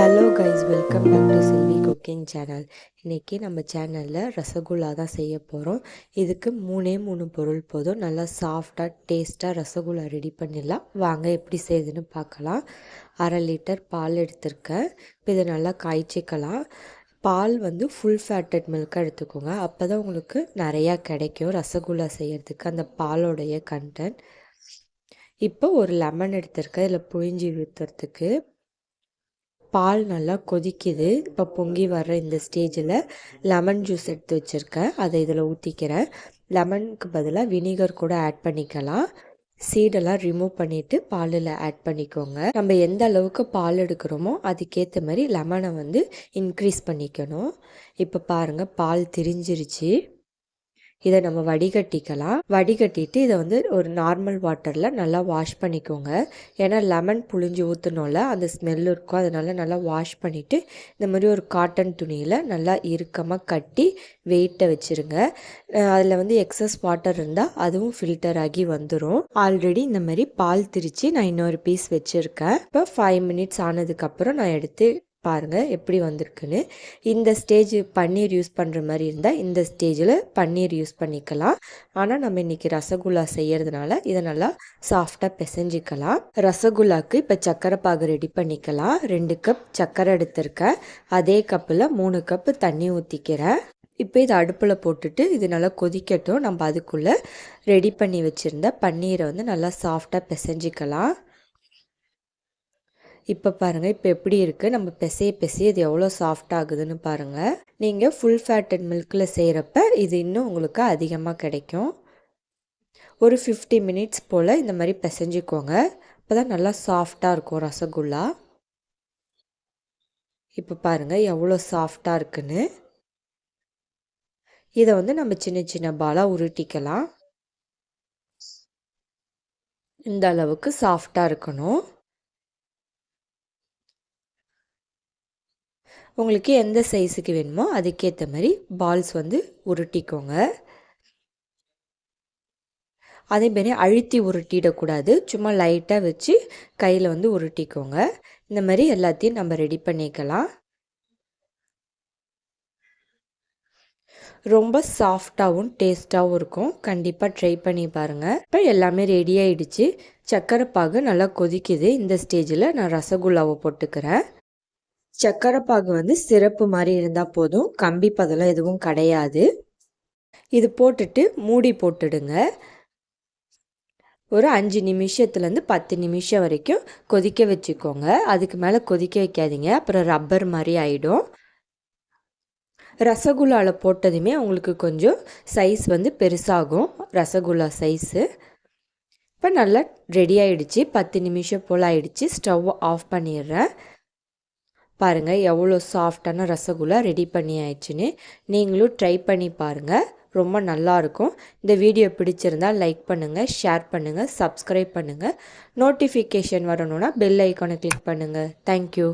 Hello guys welcome back to Selvi cooking channel இன்றைக்கி நம்ம சேனலில் ரசகுல்லா தான் செய்ய போகிறோம் இதுக்கு மூணே மூணு பொருள் போதும். நல்லா சாஃப்டாக டேஸ்ட்டாக ரசகுல்லா ரெடி பண்ணிடலாம். வாங்க எப்படி செய்யுதுன்னு பார்க்கலாம். அரை லிட்டர் பால் எடுத்திருக்கேன். இப்போ இதை நல்லா காய்ச்சிக்கலாம். பால் வந்து ஃபுல் ஃபேட்டட் மில்காக எடுத்துக்கோங்க. அப்போ தான் உங்களுக்கு நிறையா கிடைக்கும் ரசகுல்லா செய்கிறதுக்கு அந்த பாலோடைய கண்டென்ட் இப்போ ஒரு லெமன் எடுத்திருக்கேன். இதில் புழிஞ்சி ஊற்றுறதுக்கு பால் நல்லா கொதிக்குது. இப்போ பொங்கி வர்ற இந்த ஸ்டேஜில் லெமன் ஜூஸ் எடுத்து வச்சுருக்கேன். அதை இதில் ஊற்றிக்கிறேன் லெமனுக்கு பதிலாக வினிகர் கூட ஆட் பண்ணிக்கலாம். சீடெல்லாம் ரிமூவ் பண்ணிவிட்டு பாலில் ஆட் பண்ணிக்கோங்க. நம்ம எந்த அளவுக்கு பால் எடுக்கிறோமோ அதுக்கேற்ற மாதிரி லெமனை வந்து இன்க்ரீஸ் பண்ணிக்கணும். இப்போ பாருங்கள் பால் திரிஞ்சிருச்சு. இதை நம்ம வடிகட்டிக்கலாம். வடிகட்டிட்டு இதை வந்து ஒரு நார்மல் வாட்டரில் நல்லா வாஷ் பண்ணிக்கோங்க. ஏன்னா லெமன் புழிஞ்சு ஊற்றணும்ல அந்த ஸ்மெல் இருக்கும். அதனால் நல்லா வாஷ் பண்ணிவிட்டு இந்த மாதிரி ஒரு காட்டன் துணியில் நல்லா இறுக்கமாக கட்டி வெயிட்டை வச்சுருங்க. அதில் வந்து எக்ஸஸ் வாட்டர் இருந்தால் அதுவும் ஃபில்டர் ஆகி வந்துடும் ஆல்ரெடி இந்த மாதிரி பால் திரித்து நான் இன்னொரு பீஸ் வச்சுருக்கேன். இப்போ ஃபைவ் மினிட்ஸ் ஆனதுக்கப்புறம் நான் எடுத்து பாருங்கள் எப்படி வந்திருக்குன்னு. இந்த ஸ்டேஜ் பன்னீர் யூஸ் பண்ணுற மாதிரி இருந்தால் இந்த ஸ்டேஜில் பன்னீர் யூஸ் பண்ணிக்கலாம். ஆனால் நம்ம இன்றைக்கி ரசகுல்லா செய்கிறதுனால இதை நல்லா சாஃப்டாக பிசைஞ்சிக்கலாம். ரசகுல்லாவுக்கு இப்போ சக்கரை பாகு ரெடி பண்ணிக்கலாம். ரெண்டு கப் சக்கரை எடுத்திருக்கேன். அதே கப்பில் மூணு கப்பு தண்ணி ஊற்றிக்கிறேன் இப்போ இதை அடுப்பில் போட்டுட்டு இது நல்லா கொதிக்கட்டும். நம்ம அதுக்குள்ளே ரெடி பண்ணி வச்சுருந்த பன்னீரை வந்து நல்லா சாஃப்டாக பிசைஞ்சிக்கலாம். இப்போ பாருங்கள் இப்போ எப்படி இருக்குது நம்ம பிசைய பிசைய இது எவ்வளோ சாஃப்ட் ஆகுதுன்னு பாருங்கள் நீங்கள் ஃபுல் ஃபேட்டட் மில்கில் செய்கிறப்ப இது இன்னும் உங்களுக்கு அதிகமாக கிடைக்கும். ஒரு ஃபிஃப்டி மினிட்ஸ் போல் இந்த மாதிரி பிசைஞ்சிக்கோங்க. அப்போ தான் நல்லா சாஃப்டாக இருக்கும் ரசகுல்லா. இப்போ பாருங்கள் எவ்வளோ சாஃப்டாக இருக்குன்னு. இதை வந்து நம்ம சின்ன சின்ன பாலாக உருட்டிக்கலாம். இந்த அளவுக்கு சாஃப்டாக இருக்கணும். உங்களுக்கு எந்த சைஸுக்கு வேணுமோ அதுக்கேற்ற மாதிரி பால்ஸ் வந்து உருட்டிக்கோங்க. அதேமாரி அழுத்தி உருட்டிடக்கூடாது. சும்மா லைட்டாக வச்சு கையில் வந்து உருட்டிக்கோங்க. இந்த மாதிரி எல்லாத்தையும் நம்ம ரெடி பண்ணிக்கலாம். ரொம்ப சாஃப்டாகவும் டேஸ்ட்டாகவும் இருக்கும். கண்டிப்பாக ட்ரை பண்ணி பாருங்கள் இப்போ எல்லாமே ரெடி ஆகிடுச்சு சக்கரை பாகு நல்லா கொதிக்குது. இந்த ஸ்டேஜில் நான் ரசகுல்லாவை போட்டுக்கிறேன். சக்கரை பாகு வந்து சிறப்பு மாதிரி இருந்தால் போதும். கம்பி பதெல்லாம் எதுவும் கிடையாது. இது போட்டுட்டு மூடி போட்டுடுங்க. ஒரு அஞ்சு நிமிஷத்துலேருந்து பத்து நிமிஷம் வரைக்கும் கொதிக்க வச்சுக்கோங்க. அதுக்கு மேலே கொதிக்க வைக்காதீங்க. அப்புறம் ரப்பர் மாதிரி ஆகிடும் ரசகுல்லாவில் போட்டதுமே உங்களுக்கு கொஞ்சம் சைஸ் வந்து பெருசாகும். ரசகுல்லா சைஸு இப்போ நல்லா ரெடி ஆகிடுச்சு பத்து நிமிஷம் போல் ஆகிடுச்சி ஸ்டவ் ஆஃப் பண்ணிடுறேன். பாருங்கள் எவ்வளோ சாஃப்டான ரசகுல்லா ரெடி பண்ணி ஆயிடுச்சுன்னு நீங்களும் ட்ரை பண்ணி பாருங்கள் ரொம்ப நல்லாயிருக்கும் இந்த வீடியோ பிடிச்சிருந்தால் லைக் பண்ணுங்கள் ஷேர் பண்ணுங்கள் சப்ஸ்கிரைப் பண்ணுங்கள் நோட்டிஃபிகேஷன் வரணுன்னா பெல் ஐக்கானை கிளிக் பண்ணுங்கள் தேங்க்யூ.